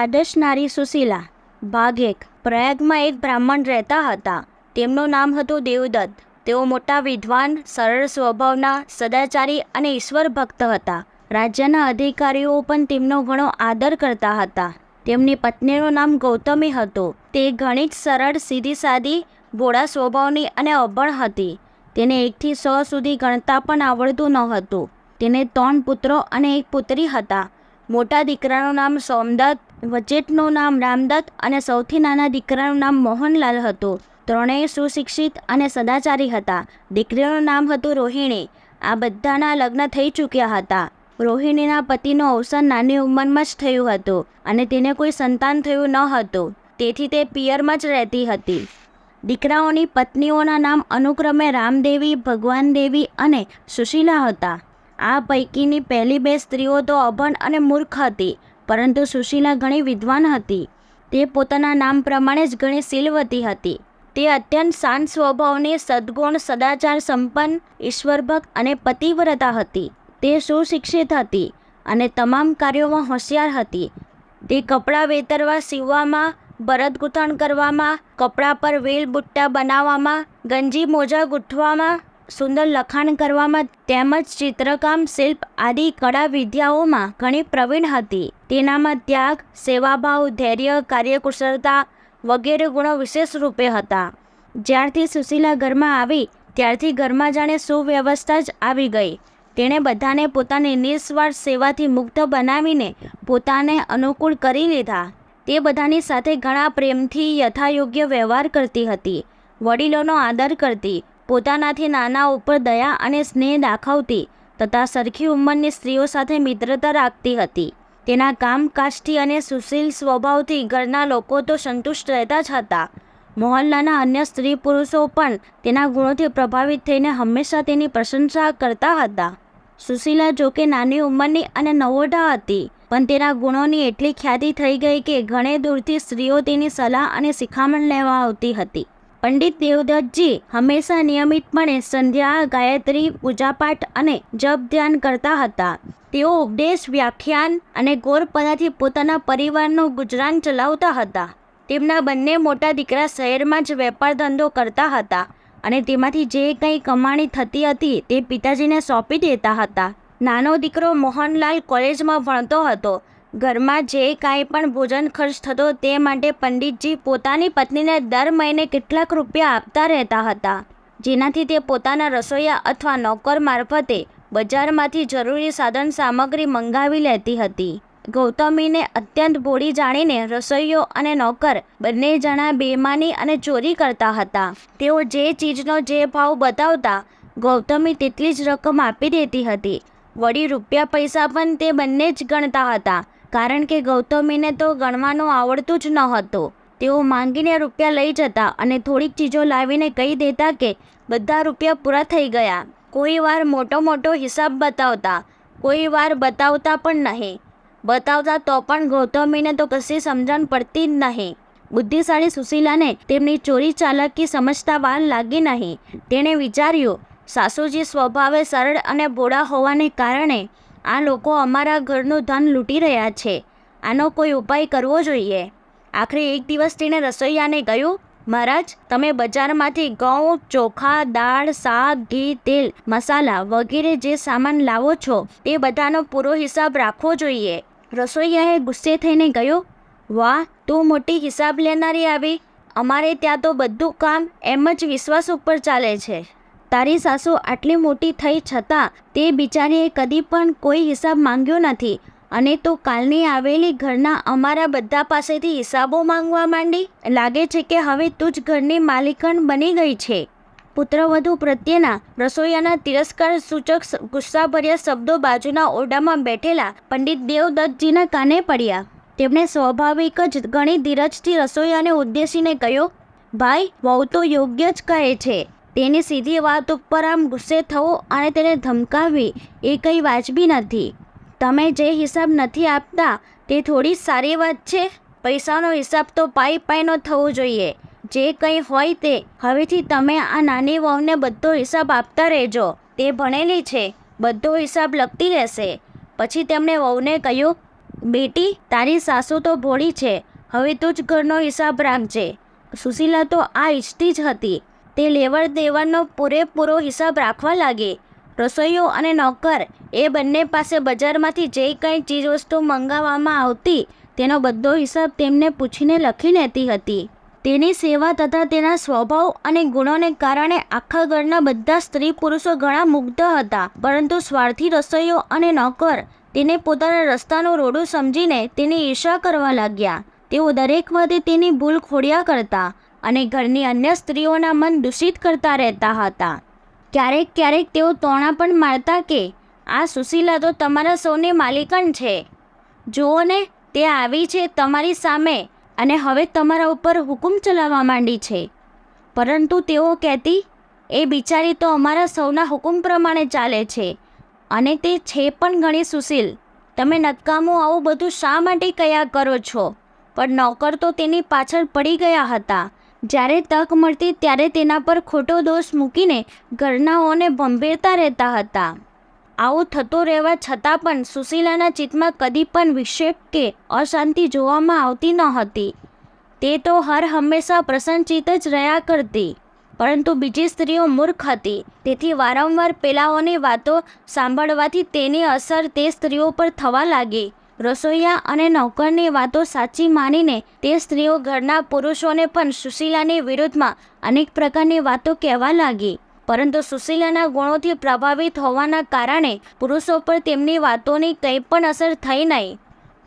આદર્શ નારી સુશીલા. ભાગ એક પ્રયાગમાં એક બ્રાહ્મણ રહેતા હતા. તેમનું નામ હતું દેવદત્ત. તેઓ મોટા વિદ્વાન, સરળ સ્વભાવના, સદાચારી અને ઈશ્વર ભક્ત હતા. રાજ્યના અધિકારીઓ પણ તેમનો ઘણો આદર કરતા હતા. તેમની પત્નીનું નામ ગૌતમી હતું. તે ઘણી જ સરળ સીધી સાદી ભોળા સ્વભાવની અને અભણ હતી. તેને એકથી સો સુધી ગણતા પણ આવડતું ન હતું. તેને ત્રણ પુત્રો અને એક પુત્રી હતા. મોટા દીકરાનું નામ સોમદત્ત વચેટનું નામ રામદત્ત અને સૌથી નાના દીકરાનું નામ મોહનલાલ હતું. ત્રણેય સુશિક્ષિત અને સદાચારી હતા. દીકરીનું નામ હતું રોહિણી. આ બધાના લગ્ન થઈ ચૂક્યા હતા. રોહિણીના પતિનું અવસાન નાની ઉંમરમાં જ થયું હતું અને તેને કોઈ સંતાન થયું ન હતું. તેથી તે પિયરમાં જ રહેતી હતી. દીકરાઓની પત્નીઓના નામ અનુક્રમે રામદેવી ભગવાન દેવી અને સુશીલા હતા. આ પૈકીની પહેલી બે સ્ત્રીઓ તો અભણ અને મૂર્ખ હતી. પરંતુ સુશીલા ઘણી વિદ્વાન હતી. તે પોતાના નામ પ્રમાણે જ ઘણી શીલવતી હતી. તે અત્યંત શાંત સ્વભાવની સદ્ગુણ, સદાચાર સંપન્ન, ઈશ્વરભક્ત અને પતિવ્રતા હતી. તે સુશિક્ષિત હતી અને તમામ કાર્યોમાં હોશિયાર હતી. તે કપડાં વેતરવા, સીવવામાં, ભરત ગૂંથણ કરવામાં, કપડાં પર વેલ બુટ્ટા બનાવવામાં, ગંજી મોજા ગૂંથવામાં સુંદર લખાણ કરવામાં તેમજ ચિત્રકામ, શિલ્પ આદિ કળા વિદ્યાઓમાં ઘણી પ્રવીણ હતી. તેનામાં ત્યાગ, સેવાભાવ, ધૈર્ય, કાર્યકુશળતા વગેરે ગુણો વિશેષ રૂપે હતા. જ્યારથી સુશીલા ઘરમાં આવી, ત્યારથી ઘરમાં જાણે સુવ્યવસ્થા જ આવી ગઈ. તેણે બધાને પોતાની નિસ્વાર્થ સેવાથી મુક્ત બનાવીને પોતાને અનુકૂળ કરી લીધા. તે બધાની સાથે ઘણા પ્રેમથી યથાયોગ્ય વ્યવહાર કરતી હતી. વડીલોનો આદર કરતી પોતાનાથી નાના ઉપર દયા અને સ્નેહ દાખવતી તથા સરખી ઉંમરની સ્ત્રીઓ સાથે મિત્રતા રાખતી હતી. તેના કામકાજથી અને સુશીલ સ્વભાવથી ઘરના લોકો તો સંતુષ્ટ રહેતા જ હતા. મોહલ્લાના અન્ય સ્ત્રી પુરુષો પણ તેના ગુણોથી પ્રભાવિત થઈને હંમેશા તેની પ્રશંસા કરતા હતા. સુશીલા જોકે નાની ઉંમરની અને નવોઢા હતી, પણ તેના ગુણોની એટલી ખ્યાતિ થઈ ગઈ કે ઘણે દૂરથી સ્ત્રીઓ તેની સલાહ અને શિખામણ લેવા આવતી હતી. પંડિત દેવદત્તજી હંમેશા નિયમિતપણે સંધ્યા, ગાયત્રી, પૂજાપાઠ અને જપ ધ્યાન કરતા હતા. તેઓ ઉપદેશ, વ્યાખ્યાન અને ગોરપદાથી પોતાના પરિવારનું ગુજરાન ચલાવતા હતા. તેમના બંને મોટા દીકરા શહેરમાં જ વેપાર ધંધો કરતા હતા અને તેમાંથી જે કંઈ કમાણી થતી હતી તે પિતાજીને સોંપી દેતા હતા. નાનો દીકરો મોહનલાલ કોલેજમાં ભણતો હતો ઘરમાં જે કાંઈ પણ ભોજન ખર્ચ થતો તે માટે પંડિતજી પોતાની પત્નીને દર મહિને કેટલાક રૂપિયા આપતા રહેતા હતા. જેનાથી તે પોતાના રસોઈયા અથવા નોકર મારફતે બજારમાંથી જરૂરી સાધન સામગ્રી મંગાવી લેતી હતી. ગૌતમીને અત્યંત ભોળી જાણીને રસોઈયો અને નોકર બંને જણા બેમાની અને ચોરી કરતા હતા. તેઓ જે ચીજનો જે ભાવ બતાવતા ગૌતમી તેટલી જ રકમ આપી દેતી હતી. વળી રૂપિયા પૈસા પણ તે બંને જ ગણતા હતા. કારણ કે ગૌતમીને તો ગણવાનું આવડતું જ ન હતું. તેઓ માંગીને રૂપિયા લઈ જતા અને થોડીક ચીજો લાવીને કહી દેતા કે, બધા રૂપિયા પૂરા થઈ ગયા. કોઈ વાર મોટો મોટો હિસાબ બતાવતા. કોઈ વાર બતાવતા પણ નહીં. બતાવતા તો પણ ગૌતમીને તો કશી સમજણ પડતી જ નહીં. બુદ્ધિશાળી સુશીલાને તેમની ચોરી ચાલાકી સમજતા વાર લાગી નહીં. તેણે વિચાર્યું, સાસુજી સ્વભાવે સરળ અને ભોળા હોવાને કારણે આ લોકો અમારા ઘરનું ધન લૂંટી રહ્યા છે. આનો કોઈ ઉપાય કરવો જોઈએ? આખરે એક દિવસ તેણે રસોઈયાને કહ્યું, મહારાજ, તમે બજારમાંથી ઘઉં, ચોખા, દાળ, શાક, ઘી, તેલ, મસાલા વગેરે જે સામાન લાવો છો, તે બધાનો પૂરો હિસાબ રાખવો જોઈએ. રસોઈયાએ ગુસ્સે થઈને કહ્યું, વાહ, તું મોટી હિસાબ લેનારી આવી. અમારે ત્યાં તો બધું કામ એમ જ વિશ્વાસ ઉપર ચાલે છે. તારી સાસુ આટલી મોટી થઈ છતાં તે બિચારીએ કદી પણ કોઈ હિસાબ માંગ્યો નથી. અને તો કાલની આવેલી ઘરના અમારા બધા પાસેથી હિસાબો માંગવા માંડી? લાગે છે કે હવે તું જ ઘરની માલિકણ બની ગઈ છે. પુત્રવધુ પ્રત્યેના રસોઈયાના તિરસ્કાર સૂચક ગુસ્સાભર્યા શબ્દો બાજુના ઓરડામાં બેઠેલા પંડિત દેવદત્તજીના કાને પડ્યા. તેમણે સ્વાભાવિક જ ઘણી ધીરજથી રસોઈયાને ઉદ્દેશીને કહ્યું, ભાઈ, વહુ તો યોગ્ય જ કહે છે. તેની સીધી વાત ઉપર આમ ગુસ્સે થવો અને તેને ધમકાવવી એ કંઈ વાજબી નથી. તમે જે હિસાબ નથી આપતા તે થોડી સારી વાત છે. પૈસાનો હિસાબ તો પાઈ પાઈનો થવો જોઈએ. જે કંઈ હોય તે. હવેથી તમે આ નાની વહુને બધો હિસાબ આપતા રહેજો. તે ભણેલી છે. બધો હિસાબ લખતી રહેશે. પછી તેમણે વહુને કહ્યું, બેટી, તારી સાસુ તો ભોળી છે. હવે તું જ ઘરનો હિસાબ રાખજે સુશીલા તો આ ઈચ્છતી જ હતી. તે લેવડ દેવડનો પૂરેપૂરો હિસાબ રાખવા લાગે. રસોઈયો અને નોકર એ બંને પાસે બજારમાંથી જે કંઈ ચીજવસ્તુ મંગાવવામાં આવતી, તેનો બધો હિસાબ તેમને પૂછીને લખી લેતી હતી. તેની સેવા તથા તેના સ્વભાવ અને ગુણોને કારણે આખા ઘરના બધા સ્ત્રી પુરુષો ઘણા મુગ્ધ હતા. પરંતુ સ્વાર્થી રસોઈયો અને નોકર તેને પોતાના રસ્તાનું રોડું સમજીને તેની ઈર્ષા કરવા લાગ્યા. તેઓ દરેક વાતે તેની ભૂલ ખોડ્યા કરતા અને ઘરની અન્ય સ્ત્રીઓના મન દૂષિત કરતા રહેતા હતા. ક્યારેક ક્યારેક તેઓ તોણા પણ મારતા કે, આ સુશીલા તો તમારા સૌની માલિકણ છે. જુઓ ને, તે આવી છે તમારી સામે અને હવે તમારા ઉપર હુકુમ ચલાવવા માંડી છે. પરંતુ તેઓ કહેતી, એ બિચારી તો અમારા સૌના હુકુમ પ્રમાણે ચાલે છે અને તે છે પણ ઘણી સુશીલ. તમે નકામું આવું બધું શા માટે કયા કરો છો? પણ નોકર તો તેની પાછળ પડી ગયા હતા. જ્યારે તક મળતી ત્યારે તેના પર ખોટો દોષ મૂકીને ઘરનાઓને ભંભેરતા રહેતા હતા. આવું થતું રહેવા છતાં પણ સુશીલાના ચિત્તમાં કદી પણ વિક્ષેપ કે અશાંતિ જોવામાં આવતી ન હતી. તે તો હર હંમેશા પ્રસન્નચિત જ રહ્યા કરતી, પરંતુ બીજી સ્ત્રીઓ મૂર્ખ હતી. તેથી વારંવાર પેલાઓની વાતો સાંભળવાથી તેની અસર તે સ્ત્રીઓ પર થવા લાગી. રસોઈયા અને નોકરની વાતો સાચી માનીને તે સ્ત્રીઓ ઘરના પુરુષોને પણ સુશીલાની વિરુદ્ધમાં અનેક પ્રકારની વાતો કહેવા લાગી. પરંતુ સુશીલાના ગુણોથી પ્રભાવિત હોવાના કારણે પુરુષો પર તેમની વાતોની કંઈ પણ અસર થઈ નહીં.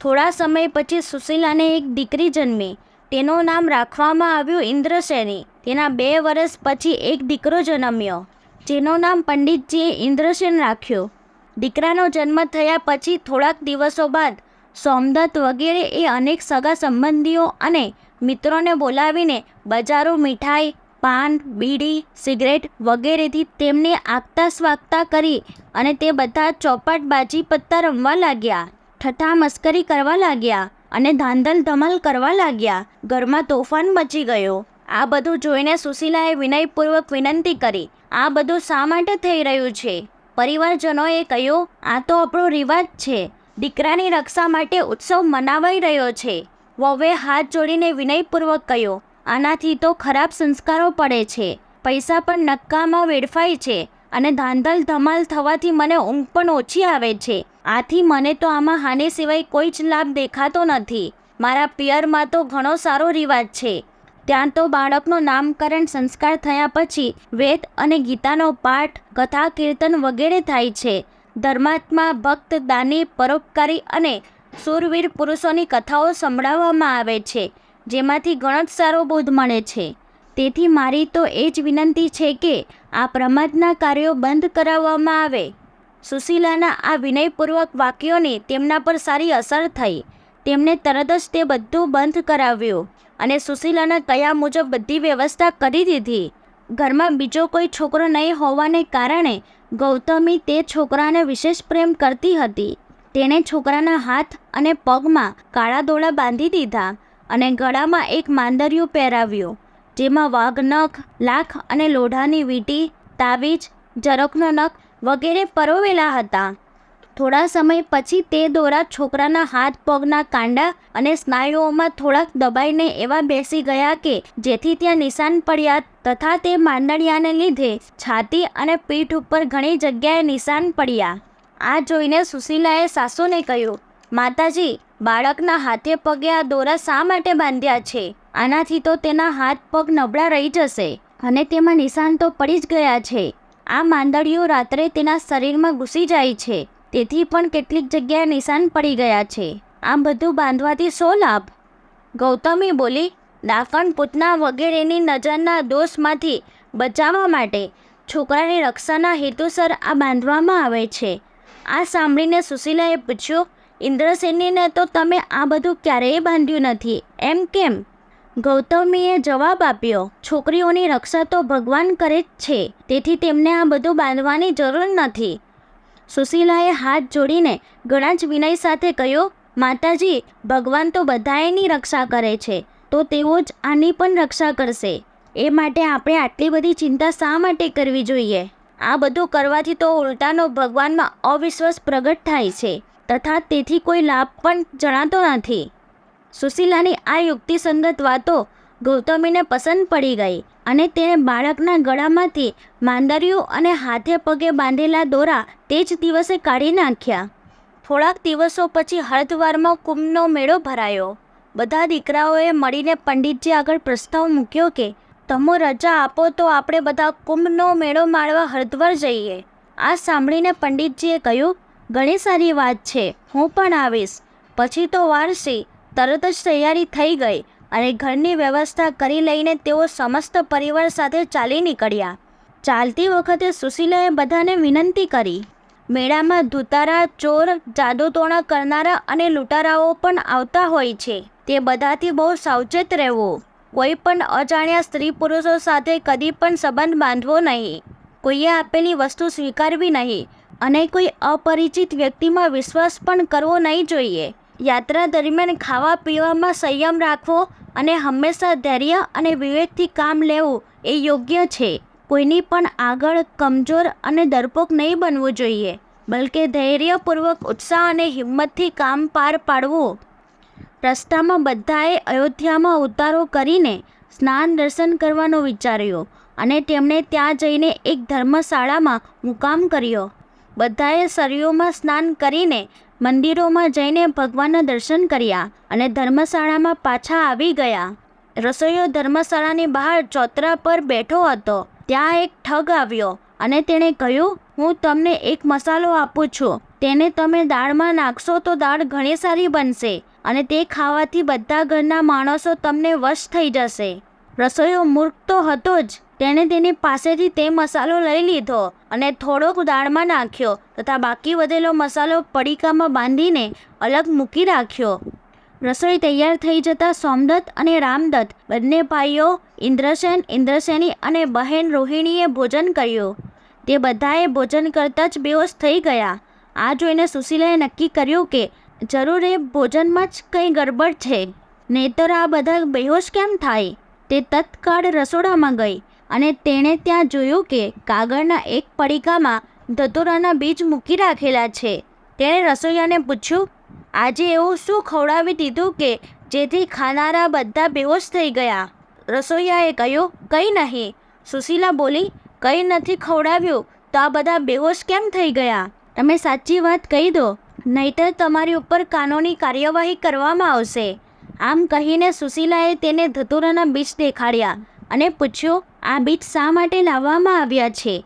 થોડા સમય પછી સુશીલાને એક દીકરી જન્મી. તેનું નામ રાખવામાં આવ્યું ઇન્દ્રસેની તેના બે વર્ષ પછી એક દીકરો જન્મ્યો. જેનું નામ પંડિતજીએ ઇન્દ્રસેન રાખ્યો. દીકરાનો જન્મ થયા પછી થોડાક દિવસો બાદ સોમદત્ત વગેરે એ અનેક સગા સંબંધીઓ અને મિત્રોને બોલાવીને બજારો મીઠાઈ, પાન, બીડી, સિગરેટ વગેરેથી તેમને આગતા સ્વાગતા કરી અને તે બધા ચોપાટ બાજી પત્તા રમવા લાગ્યા ઠઠ્ઠા મસ્કરી કરવા લાગ્યા અને ધાંધલ ધમાલ કરવા લાગ્યા. ઘરમાં તોફાન મચી ગયો. આ બધું જોઈને સુશીલાએ વિનયપૂર્વક વિનંતી કરી, આ બધું શા માટે થઈ રહ્યું છે? પરિવારજનોએ કહ્યું, આ તો આપણો રિવાજ છે. દીકરાની રક્ષા માટે ઉત્સવ મનાવાઈ રહ્યો છે. વહુએ હાથ જોડીને વિનયપૂર્વક કહ્યું, આનાથી તો ખરાબ સંસ્કારો પડે છે. પૈસા પણ નક્કામાં વેડફાય છે અને ધાંધલ ધમાલ થવાથી મને ઊંઘ પણ ઓછી આવે છે. આથી મને તો આમાં હાને સિવાય કોઈ જ લાભ દેખાતો નથી. મારા પિયરમાં તો ઘણો સારો રિવાજ છે. ત્યાં તો બાળકનું નામકરણ સંસ્કાર થયા પછી વેદ અને ગીતાનો પાઠ, કથા, કીર્તન વગેરે થાય છે. ધર્માત્મા, ભક્ત, દાની, પરોપકારી અને સુરવીર પુરુષોની કથાઓ સંભળાવવામાં આવે છે, જેમાંથી ઘણો જ સારો બોધ મળે છે. તેથી મારી તો એ જ વિનંતી છે કે આ પ્રમાદના કાર્યો બંધ કરાવવામાં આવે. સુશીલાના આ વિનયપૂર્વક વાક્યોની તેમના પર સારી અસર થઈ. તેમણે તરત જ તે બધું બંધ કરાવ્યું અને સુશીલાના કયા મુજબ બધી વ્યવસ્થા કરી દીધી. ઘરમાં બીજો કોઈ છોકરો નહીં હોવાને કારણે ગૌતમી તે છોકરાને વિશેષ પ્રેમ કરતી હતી. તેણે છોકરાના હાથ અને પગમાં કાળા દોડા બાંધી દીધા અને ગળામાં એક માંદરિયું પહેરાવ્યું, જેમાં વાઘ નખ, લાખ અને લોઢાની વીંટી, તાવીજ જરકનો નખ વગેરે પરોવેલા હતા. થોડા સમય પછી તે દોરા છોકરાના હાથ, પગના કાંડા અને સ્નાયુઓમાં થોડાક દબાઈને એવા બેસી ગયા કે જેથી ત્યાં નિશાન પડ્યા તથા તે માંદડિયાને લીધે છાતી અને પીઠ ઉપર ઘણી જગ્યાએ નિશાન પડ્યા. આ જોઈને સુશીલાએ સાસુને કહ્યું, માતાજી, બાળકના હાથે પગે આ દોરા શા માટે બાંધ્યા છે? આનાથી તો તેના હાથ, પગ નબળા રહી જશે અને તેમાં નિશાન તો પડી જ ગયા છે. આ માંદડીઓ રાત્રે તેના શરીરમાં ઘૂસી જાય છે. તેથી પણ કેટલીક જગ્યાએ નિશાન પડી ગયા છે. આ બધું બાંધવાથી શો લાભ? ગૌતમી બોલી, દાફણ પૂતના વગેરેની નજરના દોષમાંથી બચાવવા માટે છોકરાની રક્ષાના હેતુસર આ બાંધવામાં આવે છે. આ સાંભળીને સુશીલાએ પૂછ્યું, ઇન્દ્રસેનીને તો તમે આ બધું ક્યારેય બાંધ્યું નથી, એમ કેમ? ગૌતમીએ જવાબ આપ્યો, છોકરીઓની રક્ષા તો ભગવાન કરે જ છે, તેથી તેમને આ બધું બાંધવાની જરૂર નથી. સુશીલાએ હાથ જોડીને ઘણા જ વિનય સાથે કહ્યું, માતાજી, ભગવાન તો બધાએની રક્ષા કરે છે, તો તેઓ જ આની પણ રક્ષા કરશે. એ માટે આપણે આટલી બધી ચિંતા શા માટે કરવી જોઈએ? આ બધું કરવાથી તો ઉલટાનો ભગવાનમાં અવિશ્વાસ પ્રગટ થાય છે, તથા તેથી કોઈ લાભ પણ જણાતો નથી. સુશીલાની આ યુક્તિસંગત વાતો ગૌતમીને પસંદ પડી ગઈ અને તેણે બાળકના ગળામાંથી માંદરિયું અને હાથે પગે બાંધેલા દોરા તે જ દિવસે કાઢી નાખ્યા. થોડાક દિવસો પછી હરદ્વારમાં કુંભનો મેળો ભરાયો. બધા દીકરાઓએ મળીને પંડિતજી આગળ પ્રસ્તાવ મૂક્યો કે, તમો રજા આપો તો આપણે બધા કુંભનો મેળો માણવા હરદ્વાર જઈએ. આ સાંભળીને પંડિતજીએ કહ્યું, ઘણી સારી વાત છે, હું પણ આવીશ. પછી તો વારસી, તરત જ તૈયારી થઈ ગઈ અને ઘરની વ્યવસ્થા કરી લઈને તેઓ સમસ્ત પરિવાર સાથે ચાલી નીકળ્યા. ચાલતી વખતે સુશીલાએ બધાને વિનંતી કરી. મેળામાં ધૂતારા, ચોર જાદુટોણા કરનારા અને લૂંટારાઓ પણ આવતા હોય છે. તે બધાથી બહુ સાવચેત રહેવું. કોઈ પણ અજાણ્યા સ્ત્રી પુરુષો સાથે કદી પણ સંબંધ બાંધવો નહીં. કોઈએ આપેલી વસ્તુ સ્વીકારવી નહીં અને કોઈ અપરિચિત વ્યક્તિમાં વિશ્વાસ પણ કરવો નહીં જોઈએ. યાત્રા દરમિયાન ખાવા પીવામાં સંયમ રાખવો અને હંમેશા ધૈર્ય અને વિવેકથી કામ લેવું એ યોગ્ય છે. કોઈની પણ આગળ કમજોર અને ડરપોક નહીં બનવું જોઈએ, બલકે ધૈર્યપૂર્વક ઉત્સાહ અને હિંમતથી કામ પાર પાડવું. રસ્તામાં બધાએ અયોધ્યામાં ઉતારો કરીને સ્નાન દર્શન કરવાનું વિચાર્યું અને તેમણે ત્યાં જઈને એક ધર્મશાળામાં મુકામ કર્યો. બધાએ સરયુમાં સ્નાન કરીને મંદિરોમાં જઈને ભગવાનના દર્શન કર્યા અને ધર્મશાળામાં પાછા આવી ગયા. રસોઈયો ધર્મશાળાની બહાર ચોતરા પર બેઠો હતો. ત્યાં એક ઠગ આવ્યો અને તેણે કહ્યું, હું તમને એક મસાલો આપું છું. તેને તમે દાળમાં નાખશો તો દાળ ઘણી સારી બનશે અને તે ખાવાથી બધા ઘરના માણસો તમને વશ થઈ જશે. રસોઈયો મૂર્ખ તો હતો જ. તેણે તેની પાસેથી તે મસાલો લઈ લીધો અને થોડોક દાળમાં નાખ્યો તથા બાકી વધેલો મસાલો પડીકામાં બાંધીને અલગ મૂકી રાખ્યો. રસોઈ તૈયાર થઈ જતાં સોમદત્ત અને રામદત્ત બંને ભાઈઓ ઇન્દ્રસેન, ઇન્દ્રસેની અને બહેન રોહિણીએ ભોજન કર્યું. તે બધાએ ભોજન કરતાં જ બેહોશ થઈ ગયા. આ જોઈને સુશીલાએ નક્કી કર્યું કે જરૂર એ ભોજનમાં જ કંઈ ગડબડ છે. નહીતર આ બધા બેહોશ કેમ થાય? તે તત્કાળ રસોડામાં ગઈ. અને તેણે ત્યાં જોયું કે કાગળના એક પડીકામાં ધતોરાના બીજ મૂકી રાખેલા છે. તેણે રસોઈયાને પૂછ્યું, આજે એવું શું ખવડાવી દીધું કે જેથી ખાનારા બધા બેહોશ થઈ ગયા? રસોઈયાએ કહ્યું, કંઈ નહીં. સુશીલા બોલી, કંઈ નથી ખવડાવ્યું, તો આ બધા બેહોશ કેમ થઈ ગયા? તમે સાચી વાત કહી દો, નહીતર તમારી ઉપર કાનૂની કાર્યવાહી કરવામાં આવશે. આમ કહીને સુશીલાએ તેને ધતુરાના બીજ દેખાડ્યા અને પૂછ્યું આ બીટ શા માટે લાવવામાં આવ્યા છે?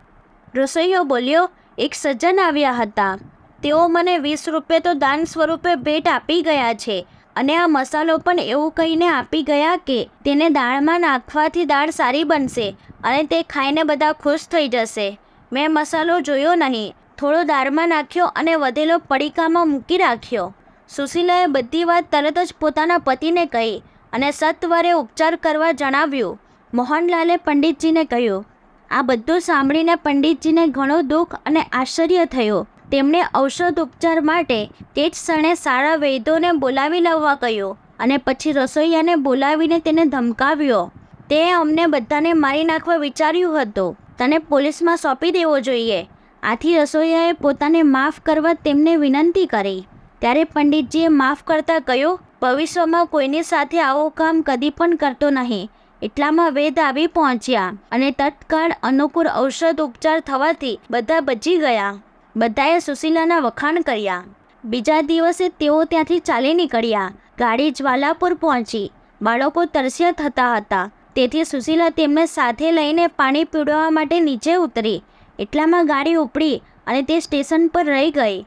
રસોઈયો બોલ્યો, એક સજ્જન આવ્યા હતા. તેઓ મને વીસ રૂપિયા તો દાન સ્વરૂપે ભેટ આપી ગયા છે. અને આ મસાલો પણ એવું કહીને આપી ગયા કે તેને દાળમાં નાખવાથી દાળ સારી બનશે અને તે ખાઈને બધા ખુશ થઈ જશે. મેં મસાલો જોયો નહીં. થોડો દાળમાં નાખ્યો અને વધેલો પડીકામાં મૂકી રાખ્યો. સુશીલાએ બધી વાત તરત જ પોતાના પતિને કહી અને સત્વરે ઉપચાર કરવા જણાવ્યું. મોહનલાલે પંડિતજીને કહ્યું, આ બધું સાંભળીને પંડિતજીને ઘણો દુઃખ અને આશ્ચર્ય થયું. તેમણે ઔષધ ઉપચાર માટે તે જ ક્ષણે સારા વૈદ્યોને બોલાવી લાવવા કહ્યું અને પછી રસોઈયાને બોલાવીને તેને ધમકાવ્યો. તે અમને બધાને મારી નાખવા વિચાર્યું હતું. તને પોલીસમાં સોંપી દેવો જોઈએ. આથી રસોઈયાએ પોતાને માફ કરવા તેમને વિનંતી કરી. ત્યારે પંડિતજીએ માફ કરતા કહ્યું, ભવિષ્યમાં કોઈની સાથે આવું કામ કદી પણ કરતો નહીં. એટલામાં વેદ આવી પહોંચ્યા અને તત્કાળ અનુકૂળ ઔષધ ઉપચાર થવાથી બધા બચી ગયા. બધાએ સુશીલાના વખાણ કર્યા. બીજા દિવસે તેઓ ત્યાંથી ચાલી નીકળ્યા. ગાડી જ્વાલાપુર પહોંચી. બાળકો તરસ્યા થતા હતા. તેથી સુશીલા તેમને સાથે લઈને પાણી પીવડાવવા માટે નીચે ઉતરી. એટલામાં ગાડી ઉપડી અને તે સ્ટેશન પર રહી ગઈ.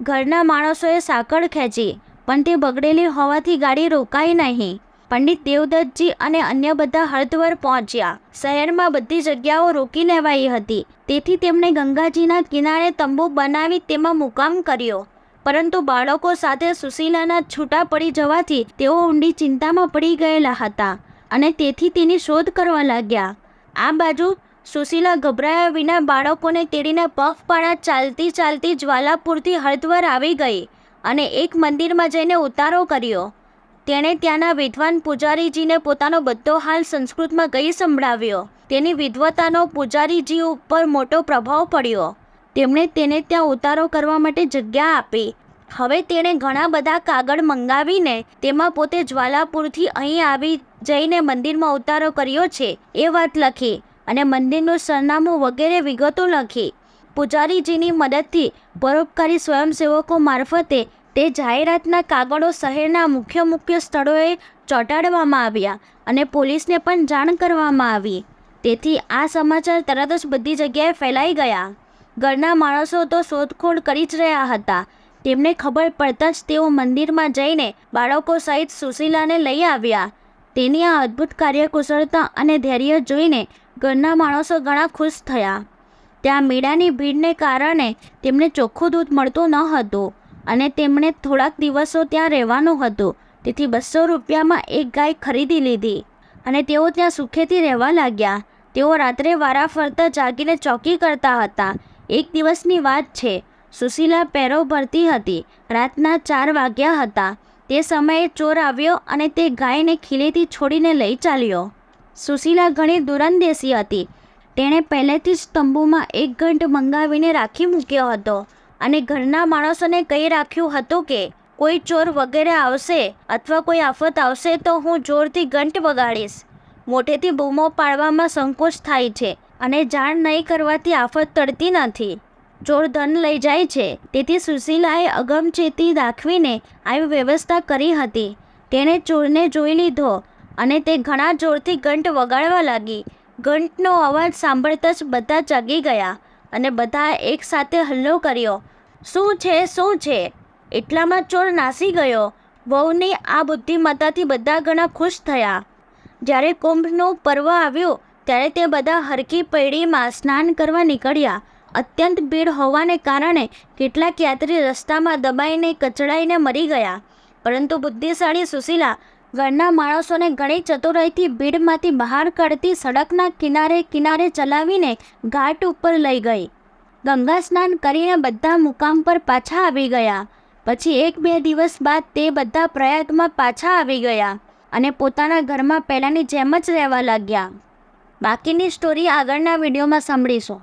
ઘરના માણસોએ સાંકળ ખેંચી, પણ તે બગડેલી હોવાથી ગાડી રોકાઈ નહીં. પંડિત દેવદત્તજી અને અન્ય બધા હરદ્વાર પહોંચ્યા. શહેરમાં બધી જગ્યાઓ રોકી લેવાઈ હતી. તેથી તેમણે ગંગાજીના કિનારે તંબુ બનાવી તેમાં મુકામ કર્યો. પરંતુ બાળકો સાથે સુશીલાના છૂટા પડી જવાથી તેઓ ઊંડી ચિંતામાં પડી ગયેલા હતા અને તેથી તેની શોધ કરવા લાગ્યા. આ બાજુ સુશીલા ગભરાયા વિના બાળકોને તેડીને પગપાળા ચાલતી ચાલતી જ્વાલાપુરથી હરદ્વાર આવી ગઈ અને એક મંદિરમાં જઈને ઉતારો કર્યો. તેણે ત્યાંના વિદ્વાન પૂજારીજીને પોતાનો બધો હાલ સંસ્કૃતમાં કહી સંભળાવ્યો. તેની વિદ્વતાનો પૂજારીજી ઉપર મોટો પ્રભાવ પડ્યો. તેમણે તેને ત્યાં ઉતારો કરવા માટે જગ્યા આપી. હવે તેણે ઘણા બધા કાગળ મંગાવીને તેમાં પોતે જ્વાલાપુરથી અહીં આવી જઈને મંદિરમાં ઉતારો કર્યો છે, એ વાત લખી અને મંદિરનું સરનામું વગેરે વિગતો લખી. પૂજારીજીની મદદથી પરોપકારી સ્વયંસેવકો મારફતે તે જાહેરાતના કાગળો શહેરના મુખ્ય મુખ્ય સ્થળોએ ચોંટાડવામાં આવ્યા અને પોલીસને પણ જાણ કરવામાં આવી. તેથી આ સમાચાર તરત જ બધી જગ્યાએ ફેલાઈ ગયા. ઘરના માણસો તો શોધખોળ કરી જ રહ્યા હતા. તેમને ખબર પડતાં જ તેઓ મંદિરમાં જઈને બાળકો સહિત સુશીલાને લઈ આવ્યા. તેની આ અદ્ભુત કાર્યકુશળતા અને ધૈર્ય જોઈને ઘરના માણસો ઘણા ખુશ થયા. ત્યાં મેળાની ભીડને કારણે તેમને ચોખ્ખું દૂધ મળતું ન હતું. અને તેમણે થોડાક દિવસો ત્યાં રહેવાનું હતું. તેથી બસો રૂપિયામાં એક ગાય ખરીદી લીધી અને તેઓ ત્યાં સુખેથી રહેવા લાગ્યા. તેઓ રાત્રે વારા ફરતા જાગીને ચોકી કરતા હતા. એક દિવસની વાત છે. સુશીલા પેરો ભરતી હતી. રાતના ચાર વાગ્યા હતા. તે સમયે ચોર આવ્યો અને તે ગાયને ખીલેથી છોડીને લઈ ચાલ્યો. સુશીલા ઘણી દુરંદેશી હતી. તેણે પહેલેથી જ તંબુમાં એક ઘંટ મંગાવીને રાખી મૂક્યો હતો. અને ઘરના માણસોને કહી રાખ્યું હતું કે, કોઈ ચોર વગેરે આવશે અથવા કોઈ આફત આવશે તો હું જોરથી ઘંટ વગાડીશ. મોટેથી બૂમો પાડવામાં સંકોચ થાય છે અને જાણ નહીં કરવાથી આફત તડતી નથી. ચોર ધન લઈ જાય છે. તેથી સુશીલાએ અગમચેતી દાખવીને આવી વ્યવસ્થા કરી હતી. તેણે ચોરને જોઈ લીધો અને તે ઘણા જોરથી ઘંટ વગાડવા લાગી. ઘંટનો અવાજ સાંભળતા જ બધા જાગી ગયા. અને બધાએ એકસાથે હલ્લો કર્યો. શું છે શું છે? એટલામાં ચોર નાસી ગયો. વહુની આ બુદ્ધિમત્તાથી બધા ઘણા ખુશ થયા. જ્યારે કુંભનું પર્વ આવ્યું, ત્યારે તે બધા હરકી પૈડીમાં સ્નાન કરવા નીકળ્યા. અત્યંત ભીડ હોવાને કારણે કેટલાક યાત્રી રસ્તામાં દબાઈને, કચડાઈને મરી ગયા. પરંતુ બુદ્ધિશાળી સુશીલા ઘરના માણસોને ઘણી ચતુરાઈથી ભીડમાંથી બહાર કાઢતી સડકના કિનારે કિનારે ચલાવીને ઘાટ ઉપર લઈ ગઈ. ગંગા સ્નાન કરીને બધા મુકામ પર પાછા આવી ગયા. પછી એક બે દિવસ બાદ તે બધા પ્રયાગમાં પાછા આવી ગયા અને પોતાના ઘરમાં પહેલાંની જેમ જ રહેવા લાગ્યા. બાકીની સ્ટોરી આગળના વિડીયોમાં સાંભળીશું.